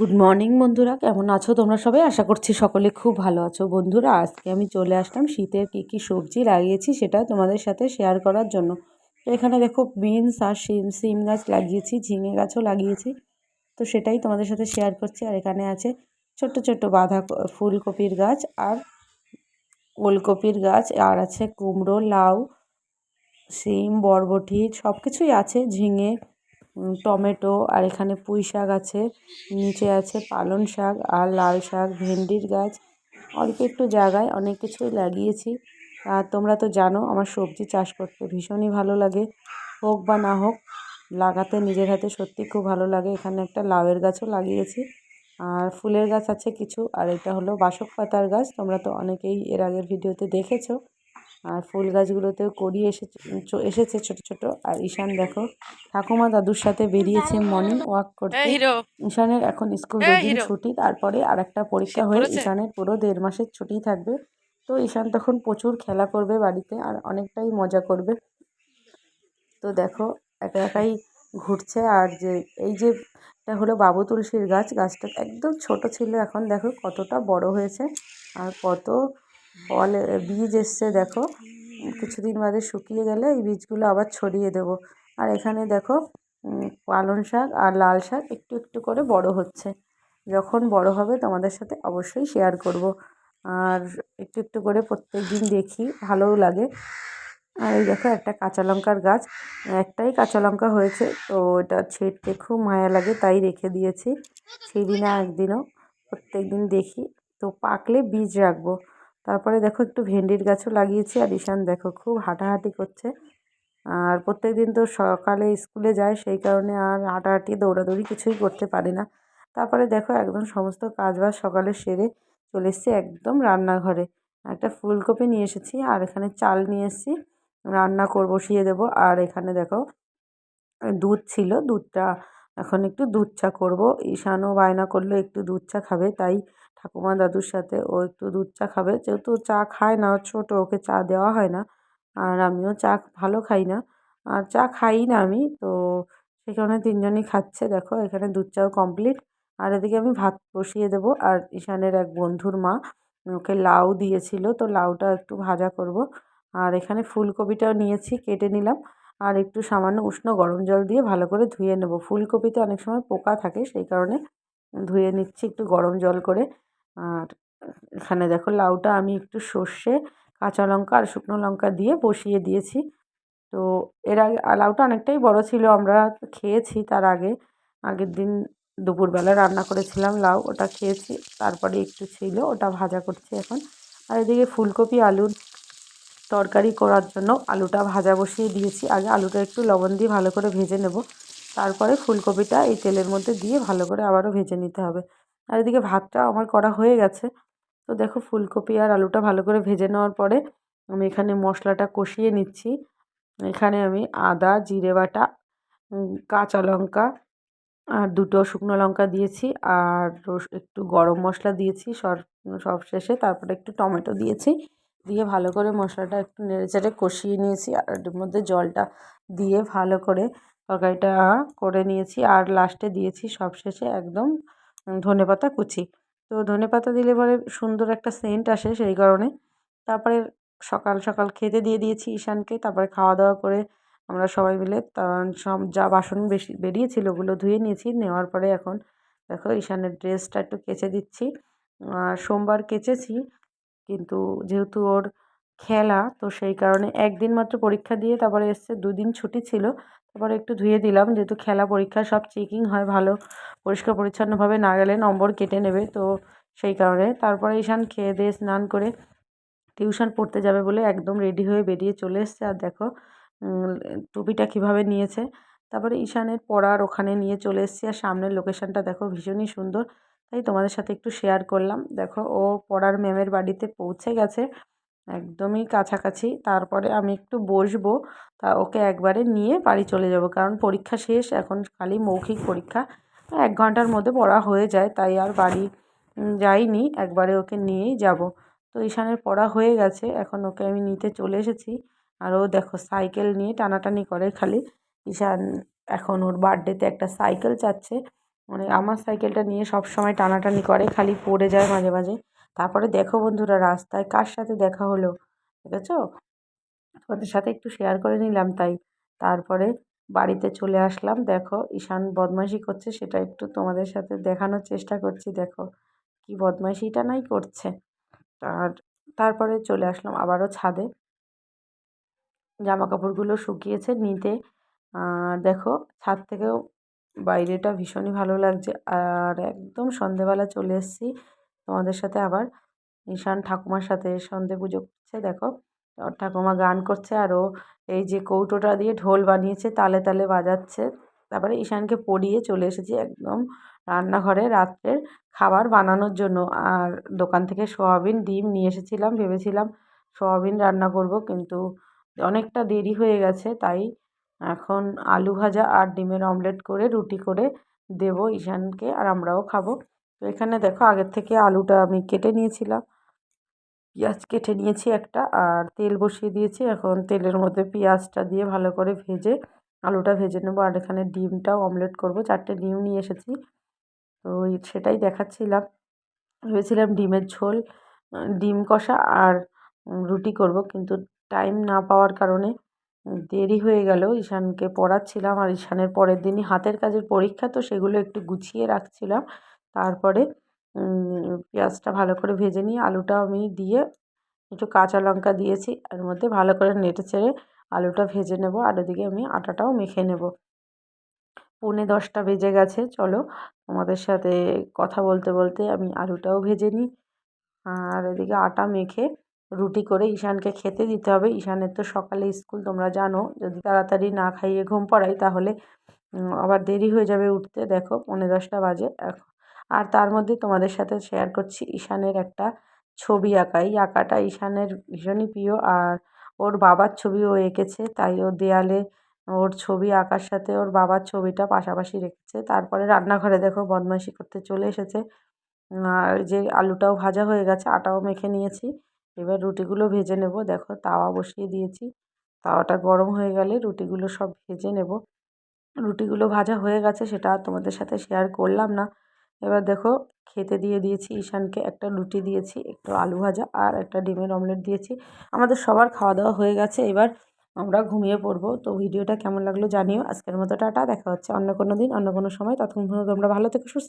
Good morning বন্ধুরা। কেমন আছো তোমরা সবাই? আশা করছি সকলে খুব ভালো আছো। বন্ধুরা, আজকে আমি চলে আসলাম শীতের কী কী সবজি লাগিয়েছি সেটা তোমাদের সাথে শেয়ার করার জন্য। তো এখানে দেখো বিনস আর সিম সিম গাছ লাগিয়েছি, ঝিঙে গাছও লাগিয়েছি। তো সেটাই তোমাদের সাথে শেয়ার করছি। আর এখানে আছে ছোট্ট ছোট্ট বাঁধা ফুলকপির গাছ আর ওলকপির গাছ। আর আছে কুমড়ো, লাউ, সিম, বরবটি সব কিছুই আছে। ঝিঙে টমেটো আর এখানে পুঁই শাক আছে, নিচে আছে পালং শাক আর লাল শাক, ভেন্ডির গাছ। অল্প একটু জায়গায় অনেক কিছুই লাগিয়েছি। আর তোমরা তো জানো, আমার সবজি চাষ করতে ভীষণই ভালো লাগে। হোক বা না হোক, লাগাতে নিজের হাতে সত্যি খুব ভালো লাগে। এখানে একটা লাউয়ের গাছও লাগিয়েছি। আর ফুলের গাছ আছে কিছু, আর এটা হলো বাসক পাতার গাছ। তোমরা তো অনেকেই এর আগের ভিডিওতে দেখেছ। আর ফুল গাছগুলোতেও করি এসেছে এসেছে ছোট ছোট। আর ঈশান দেখো ঠাকুমা দাদুর সাথে বেরিয়েছে মর্নিং ওয়াক করতে। ঈশানের এখন স্কুল দুদিন ছুটি তারপরে আর একটা পরীক্ষা হয়ে ঈশানের পুরো দেড় মাসের ছুটি থাকবে। তো ঈশান তখন প্রচুর খেলা করবে বাড়িতে আর অনেকটাই মজা করবে। তো দেখো একা একাই ঘুরছে আর যে এই যে এটা হলো বাবু তুলসীর গাছ গাছটা একদম ছোট ছিল এখন দেখো কতটা বড় হয়েছে আর কত ফল বীজ এসছে, দেখো। কিছুদিন বাদে শুকিয়ে গেলে এই বীজগুলো আবার ছড়িয়ে দেবো। আর এখানে দেখো পালং শাক আর লাল শাক একটু একটু করে বড় হচ্ছে। যখন বড় হবে তোমাদের সাথে অবশ্যই শেয়ার করব। আর একটু একটু করে প্রত্যেক দিন দেখি, ভালোও লাগে। আর এই দেখো, একটা কাঁচা লঙ্কার গাছ। একটাই কাঁচা লঙ্কা হয়েছে, তো এটা ছেড়তে খুব মায়া লাগে, তাই রেখে দিয়েছি। ছিঁড়ি একদিনও প্রত্যেক দিন দেখি। তো পাকলে বীজ রাখব। তারপরে দেখো একটু ভেন্ডির গাছও লাগিয়েছি আর ঈশান দেখো খুব হাঁটাহাঁটি করছে। আর প্রত্যেক দিন তো সকালে স্কুলে যায় সেই কারণে আর হাঁটাহাঁটি, দৌড়াদৌড়ি কিছুই করতে পারে না। তারপরে দেখো একদম সমস্ত কাজবাজ সকালে সেরে চলে এসেছি একদম রান্নাঘরে। একটা ফুলকপি নিয়ে এসেছি আর এখানে চাল নিয়ে এসেছি, রান্না কর, বসিয়ে দেবো। আর এখানে দেখো দুধ ছিল, দুধটা এখন একটু দুধ চা করব। ঈশানও বায়না করল, একটু দুধ চা খাবে, তাই ঠাকুমা দাদুর সাথে ও একটু দুধ চা খাবে। যেহেতু চা খায় না, ছোটো, ওকে চা দেওয়া হয় না। আর আমিও চা ভালো খাই না। আর চা খাই না আমি, তো সেই কারণে তিনজনই খাচ্ছে। দেখো, এখানে দুধ চাও কমপ্লিট আর এদিকে আমি ভাত বসিয়ে দেবো। আর ঈশানের এক বন্ধুর মা, ওকে লাউ দিয়েছিল, তো লাউটা একটু ভাজা করব। আর এখানে ফুলকপিটাও নিয়েছি, কেটে নিলাম। আর একটু সামান্য উষ্ণ গরম জল দিয়ে ভালো করে ধুয়ে নেব। ফুলকপিতে অনেক সময় পোকা থাকে, সেই কারণে ধুয়ে নিচ্ছি একটু গরম জল করে। আর এখানে দেখো লাউটা আমি একটু সর্ষে, কাঁচা লঙ্কা আর শুকনো লঙ্কা দিয়ে বসিয়ে দিয়েছি। তো এর আগে লাউটা অনেকটাই বড় ছিল, আমরা খেয়েছি তার আগে। আগের দিন দুপুরবেলা রান্না করেছিলাম লাউ, ওটা খেয়েছি, তারপরে একটু ছিল, ওটা ভাজা করছি এখন। আর এদিকে ফুলকপি, আলুর তরকারি করার জন্য আলুটা ভাজা বসিয়ে দিয়েছি। আগে আলুটা একটু লবণ দিয়ে ভালো করে ভেজে নেব। তারপরে ফুলকপিটা এই তেলের মধ্যে দিয়ে ভালো করে আবারও ভেজে নিতে হবে। আর এদিকে ভাতটা আমার করা হয়ে গেছে। তো দেখো ফুলকপি আর আলুটা ভালো করে ভেজে নেওয়ার পরে আমি এখানে মশলাটা কষিয়ে নিচ্ছি। এখানে আমি আদা, জিরে বাটা কাঁচা লঙ্কা আর দুটো শুকনো লঙ্কা দিয়েছি আর একটু গরম মশলা দিয়েছি সব সব শেষে তারপরে একটু টমেটো দিয়েছি। দিয়ে ভালো করে মশলাটা একটু নেড়ে চেড়ে কষিয়ে নিয়েছি আর এর মধ্যে জলটা দিয়ে ভালো করে তরকারিটা করে নিয়েছি। আর লাস্টে দিয়েছি সব শেষে একদম ধনে পাতা কুচি। তো ধনে পাতা দিলে পরে সুন্দর একটা সেন্ট আসে সেই কারণে। তারপরে সকাল সকাল খেতে দিয়ে দিয়েছি ঈশানকে। তারপরে খাওয়া দাওয়া করে আমরা সবাই মিলে সব যা বাসন বেশি, বেরিয়েছিল ওগুলো ধুয়ে নিয়েছি। নেওয়ার পরে এখন দেখো ঈশানের ড্রেসটা একটু কেচে দিচ্ছি। সোমবার কেচেছি কিন্তু যেহেতু ওর খেলা তো সেই কারণে একদিন মাত্র পরীক্ষা দিয়ে তারপরে এসছে, দুদিন ছুটি ছিল। তারপরে একটু ধুয়ে দিলাম, যেহেতু খেলা পরীক্ষা সব চেকিং হয় ভালো। পরিষ্কার পরিচ্ছন্নভাবে না গেলে নম্বর কেটে নেবে, তো সেই কারণে। তারপরে ঈশান খেয়ে দিয়ে স্নান করে টিউশন পড়তে যাবে বলে একদম রেডি হয়ে বেরিয়ে চলে এসছে। আর দেখো টুপিটা কীভাবে নিয়েছে। তারপরে ঈশানের পড়ার ওখানে নিয়ে চলে এসেছি। আর সামনের লোকেশানটা দেখো ভীষণই সুন্দর। তাই তোমাদের সাথে একটু শেয়ার করলাম। দেখো, ও পড়ার ম্যামের বাড়িতে পৌঁছে গেছে। একদমই কাছাকাছি। তারপরে আমি একটু বসবো, তা ওকে একবারে নিয়ে বাড়ি চলে যাব। কারণ পরীক্ষা শেষ, এখন খালি মৌখিক পরীক্ষা। এক ঘণ্টার মধ্যে পড়া হয়ে যায়, তাই আর বাড়ি যাইনি। একবারে ওকে নিয়েই যাব। তো ঈশানের পড়া হয়ে গেছে, এখন ওকে আমি নিতে চলে এসেছি। আর ও দেখো সাইকেল নিয়ে টানাটানি করে খালি। ঈশান এখন ওর বার্থডেতে একটা সাইকেল চাচ্ছে। মানে আমার সাইকেলটা নিয়ে সব সময় টানাটানি করে, খালি পড়ে যায় মাঝে মাঝে। তারপরে দেখো বন্ধুরা রাস্তায় কার সাথে দেখা হলো, দেখেছ? তোমাদের সাথে একটু শেয়ার করে নিলাম তাই। তারপরে বাড়িতে চলে আসলাম, দেখো ঈশান বদমাইশি করছে, সেটা একটু তোমাদের সাথে দেখানোর চেষ্টা করছি, দেখো কি বদমাইশিটা নাই করছে। আর তারপরে চলে আসলাম আবারও ছাদে। জামা কাপড়গুলো শুকিয়েছে নিতে। দেখো ছাদ থেকেও বাইরেটা ভীষণই ভালো লাগছে। আর একদম সন্ধেবেলা চলে এসেছি। তোমাদের সাথে আবার ঈশান ঠাকুমার সাথে সন্ধে পুজো করছে, দেখো। ওর ঠাকুমা গান করছে আর ও এই যে কৌটোটা দিয়ে ঢোল বানিয়েছে, তালে তালে বাজাচ্ছে। তারপরে ঈশানকে পড়িয়ে চলে এসেছি একদম রান্নাঘরে রাত্রের খাবার বানানোর জন্য। আর দোকান থেকে সোয়াবিন, ডিম নিয়ে এসেছিলাম, ভেবেছিলাম সোয়াবিন রান্না করব, কিন্তু অনেকটা দেরি হয়ে গেছে, তাই এখন আলু ভাজা আর ডিমের অমলেট করে রুটি করে দেব ঈশানকে আর আমরাও খাব। তো এখানে দেখো আগের থেকে আলুটা আমি কেটে নিয়েছিলাম। পেঁয়াজ কেটে নিয়েছি একটা আর তেল বসিয়ে দিয়েছি। এখন তেলের মধ্যে পেঁয়াজটা দিয়ে ভালো করে ভেজে আলুটা ভেজে নেব। আর এখানে ডিমটাও অমলেট করব। চারটে ডিম নিয়ে এসেছি। তো সেটাই দেখাচ্ছিলাম। ভেবেছিলাম ডিমের ঝোল, ডিম কষা আর রুটি করব। কিন্তু টাইম না পাওয়ার কারণে দেরি হয়ে গেল। ঈশানকে পড়াচ্ছিলাম। আর ঈশানের পরের দিনই হাতের কাজের পরীক্ষা। তো সেগুলো একটু গুছিয়ে রাখছিলাম। তারপরে পেঁয়াজটা ভালো করে ভেজে নিয়ে আলুটা আমি দিয়ে একটু কাঁচা লঙ্কা দিয়েছি, এর মধ্যে ভালো করে নেড়ে চেড়ে আলুটা ভেজে নেব আর ওদিকে আমি আটাটাও মেখে নেব। পৌনে দশটা বেজে গেছে, চলো তোমাদের সাথে কথা বলতে বলতে আমি আলুটাও ভেজে নিই। আর এদিকে আটা মেখে রুটি করে ঈশানকে খেতে দিতে হবে, ঈশানের তো সকালে স্কুল, তোমরা জানো, যদি তাড়াতাড়ি না খাইয়ে ঘুম পড়াই তাহলে আবার দেরি হয়ে যাবে উঠতে, দেখো পৌনে দশটা বাজে আর তার মধ্যে তোমাদের সাথে শেয়ার করছি ঈশানের একটা ছবি আঁকা। এই আঁকাটা ঈশানের ভীষণই প্রিয় আর ওর বাবার ছবিও এঁকেছে, তাই ও দেয়ালে ওর ছবি আঁকার সাথে ওর বাবার ছবিটা পাশাপাশি রেখেছে। তারপরে রান্নাঘরে দেখো বদমাইশি করতে চলে এসেছে। আর যে আলুটাও ভাজা হয়ে গেছে, আটাও মেখে নিয়েছি। এবার রুটিগুলো ভেজে নেব। দেখো তাওয়া বসিয়ে দিয়েছি। তাওয়াটা গরম হয়ে গেলে রুটিগুলো সব ভেজে নেব। রুটিগুলো ভাজা হয়ে গেছে, সেটা তোমাদের সাথে শেয়ার করলাম না। এবার দেখো, খেতে দিয়ে দিয়েছি ঈশানকে একটা লুটি দিয়েছি, একটু আলু ভাজা আর একটা ডিমের অমলেট দিয়েছি। আমাদের সবার খাওয়া দাওয়া হয়ে গেছে, এবার আমরা ঘুমিয়ে পড়ব। তো ভিডিওটা কেমন লাগল জানিও। আজকের মতো টাটা, দেখা হচ্ছে অন্য কোনো দিন, অন্য কোনো সময়। ততক্ষণ তোমরা ভালো থেকে, সুস্থ